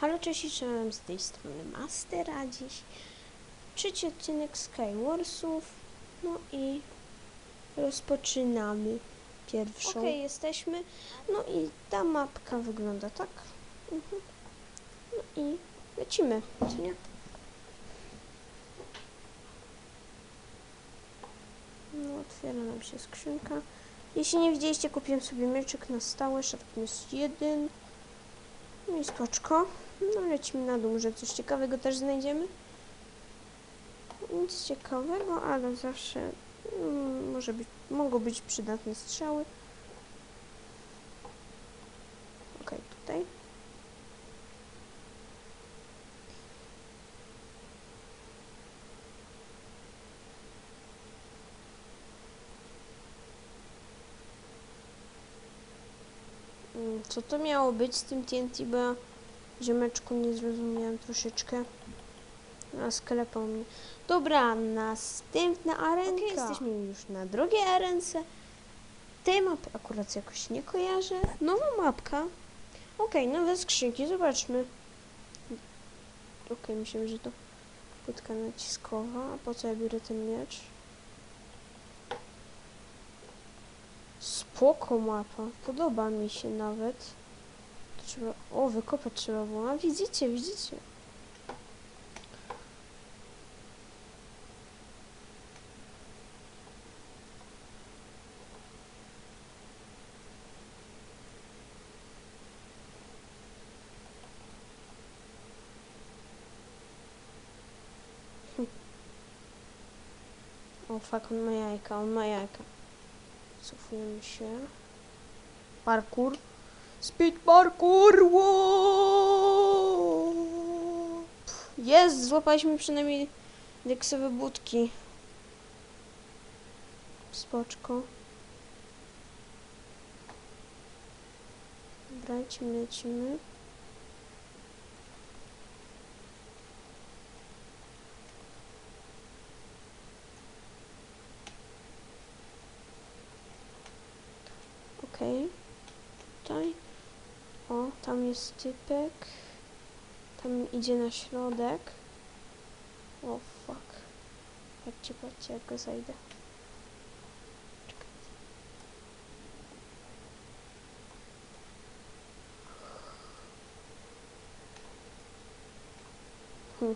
Halo, cześć czołem, z tej strony Master, a dziś trzeci odcinek Skywarsów, no i rozpoczynamy pierwszą. Okej, jesteśmy, no i ta mapka wygląda tak, mhm. no i lecimy, czy nie? No, otwiera nam się skrzynka. Jeśli nie widzieliście, kupiłem sobie mieczyk na stałe, Sharpness 1. No i spoczko. No lecimy na dół, może coś ciekawego też znajdziemy. Nic ciekawego, ale zawsze mm, może być, mogą być przydatne strzały. Okej, tutaj. Mm, Co to miało być z tym TNT, bo ja ziomeczku nie zrozumiałem troszeczkę. A sklepał mnie. Dobra, następna arenka. jesteśmy już na drugiej arence. Tej mapy akurat jakoś nie kojarzę. Nowa mapka. Okej, nowe skrzynki, zobaczmy. Okej, myślę, że to płytka naciskowa. A po co ja biorę ten miecz? Spoko mapa, podoba mi się nawet. Trzeba, o, wykopać trzeba było. A widzicie, widzicie. O, fuck, on ma jajka, on ma jajka. Cofujemy się. Parkour. Speed parkour! Jest! Złapaliśmy przynajmniej deksowe budki. Spoczko. Dobra, lecimy, lecimy. Okej. Tutaj. O, tam jest typek. Tam idzie na środek. O, fuck. Patrzcie, patrzcie, jak go zajdę. Hm.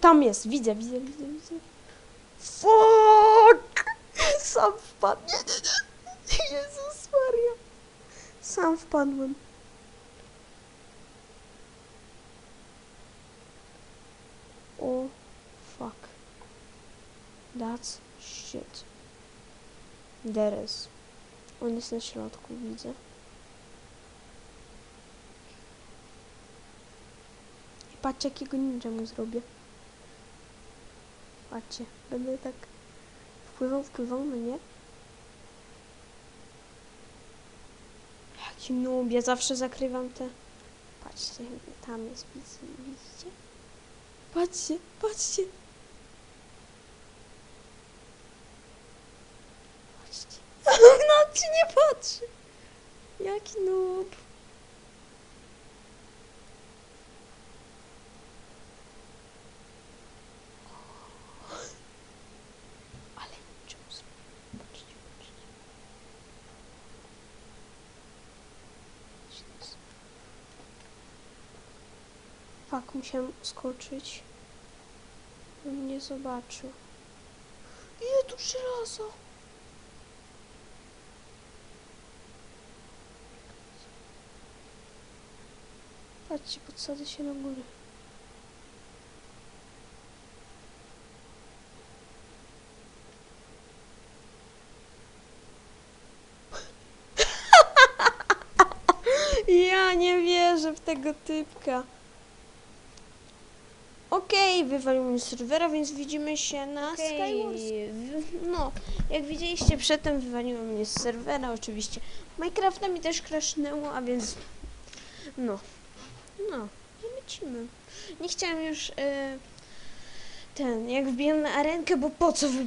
Tam jest, widzę, widzę, widzę, widzę. Fuck! Sam wpadł. Nie, nie, nie. Jezus Maria. Sam wpadłem. O, fuck. That's shit. There is. On jest na środku, widzę. I patrzcie, jakiego ninja mu zrobię. Patrzcie, będę tak wpływał, wpływał, no nie? Jaki noob, ja zawsze zakrywam te... Patrzcie, tam jest, widzicie? widzicie? Patrzcie, patrzcie! Patrzcie. No, ci nie patrzy! Jaki noob! Ale czemu z- Patrzcie, patrzcie. Patrzcie. Fak, musiałem skoczyć. On nie zobaczył. Ile tu żelaza? Patrzcie, podsadzę się na górę. Ja nie wierzę w tego typka. Okej, wywalił mnie z serwera, więc widzimy się na Skywars. No, jak widzieliście przedtem wywaliło mnie z serwera, oczywiście. Minecrafta mi też crashnęło, a więc no, no, i lecimy. Nie chciałem już e, ten, jak wbijam na arenkę, bo po co wy,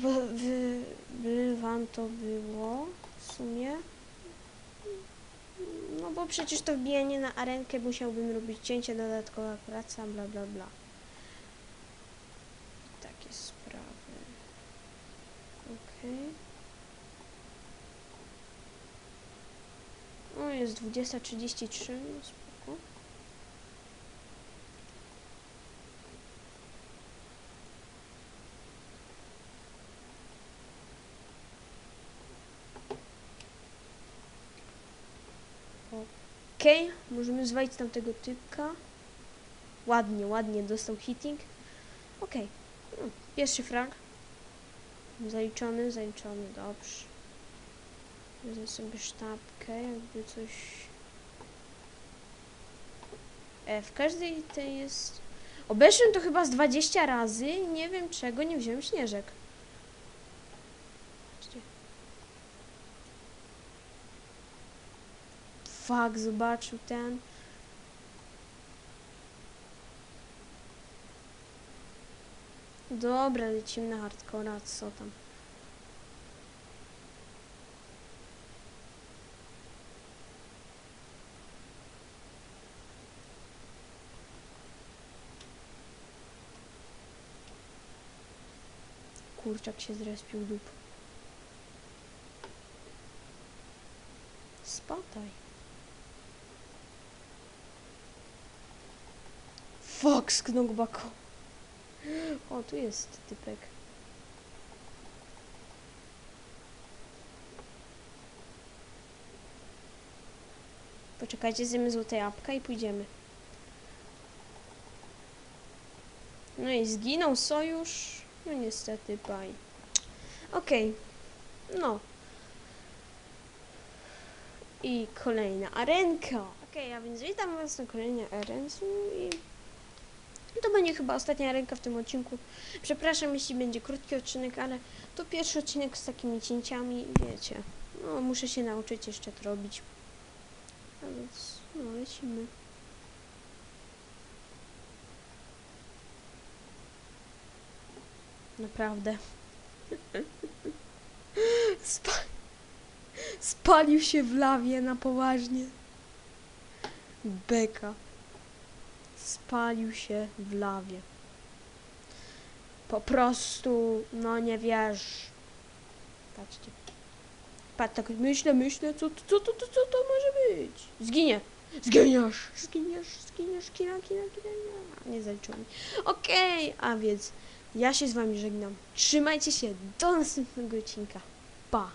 wy, wam to było w sumie? No bo przecież to wbijanie na arenkę musiałbym robić cięcie, dodatkowa praca, bla bla bla. O, jest 20.33, no spoko. Okej, możemy zwalić tamtego typka. Ładnie, ładnie dostał hitting. Okej, no, pierwszy frag. Zaliczony, zaliczony, dobrze. Wezmę sobie sztabkę, jakby coś... E, w każdej tej jest... Obeszłem to chyba z 20 razy nie wiem czego nie wziąłem śnieżek. Fuck, zobaczył ten. Dobra, lecimy na hardcora, co tam. Kurczak się zrespił dup. Spadaj. Fuck, sknągbako. O, tu jest typek. Poczekajcie, zjemy złote jabłka i pójdziemy. No i zginął sojusz. No niestety, baj. Okej. No. I kolejna arenka. Okej, a więc witam was na kolejnej arence i to będzie chyba ostatnia ręka w tym odcinku. Przepraszam, jeśli będzie krótki odcinek, ale to pierwszy odcinek z takimi cięciami, wiecie. No, muszę się nauczyć jeszcze to robić. A więc, no, lecimy. Naprawdę. Spa Spalił się w lawie na poważnie. Beka spalił się w lawie. Po prostu, no nie wiesz. Patrzcie. Patrz, tak myślę, myślę, co, co, co, co, co to może być? Zginie. Zginiesz, zginiesz, zginiesz, kina, kina, kina, kina. Nie zaliczyło. Okej, a więc ja się z wami żegnam. Trzymajcie się, do następnego odcinka. Pa.